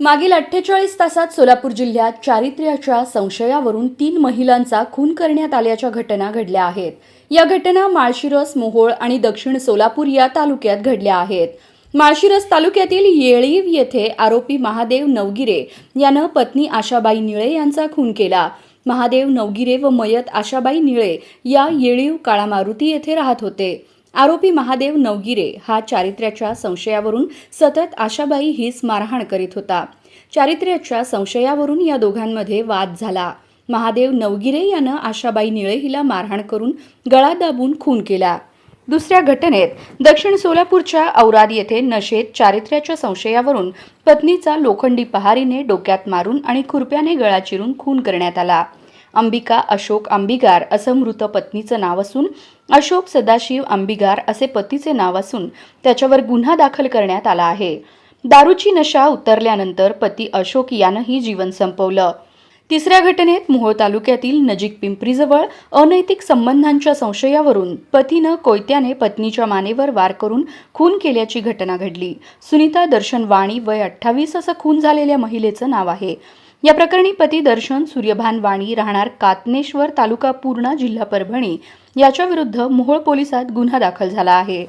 मागील अठ्ठेचाळीस तासात सोलापूर जिल्ह्यात चारित्र्याच्या संशयावरून तीन महिलांचा खून करण्यात आल्याच्या घटना घडल्या आहेत. या घटना माळशिरस मोहोळ आणि दक्षिण सोलापूर या तालुक्यात घडल्या आहेत. माळशिरस तालुक्यातील येळीव येथे आरोपी महादेव नवगिरे यानं पत्नी आशाबाई निळे यांचा खून केला. महादेव नवगिरे व मयत आशाबाई निळे या येळीव काळा मारुती येथे राहत होते. आरोपी महादेव नवगिरे हा चारित्र्याच्या संशयावरून सतत आशाबाई हीच मारहाण करीत होता. चारित्र्याच्या संशयावरून या दोघांमध्ये वाद झाला. महादेव नवगिरे यानं आशाबाई निळे हिला मारहाण करून गळा दाबून खून केला. दुसऱ्या घटनेत दक्षिण सोलापूरच्या औराद येथे नशेत चारित्र्याच्या संशयावरून पत्नीचा लोखंडी पहारीने डोक्यात मारून आणि खुरप्याने गळा चिरून खून करण्यात आला. अंबिका अशोक आंबिगार असं मृत पत्नीचं नाव असून अशोक सदाशिव आंबिगार असे पतीचे नाव असून त्याच्यावर गुन्हा दाखल करण्यात आला आहे. दारूची नशा उतरल्यानंतर पती अशोक यानंही जीवन संपवलं. तिसऱ्या घटनेत मोहोळ तालुक्यातील नजीक पिंपरीजवळ अनैतिक संबंधांच्या संशयावरून पतीनं कोयत्याने पत्नीच्या मानेवर वार करून खून केल्याची घटना घडली. सुनीता दर्शन वाणी वय अठ्ठावीस असं खून झालेल्या महिलेचं नाव आहे. या प्रकरणी पती दर्शन सूर्यभान वाणी राहणार कातनेश्वर तालुका पूर्णा जिल्हा परभणी. याच्याविरुद्ध मोहोळ पोलिसात गुन्हा दाखल झाला आहे.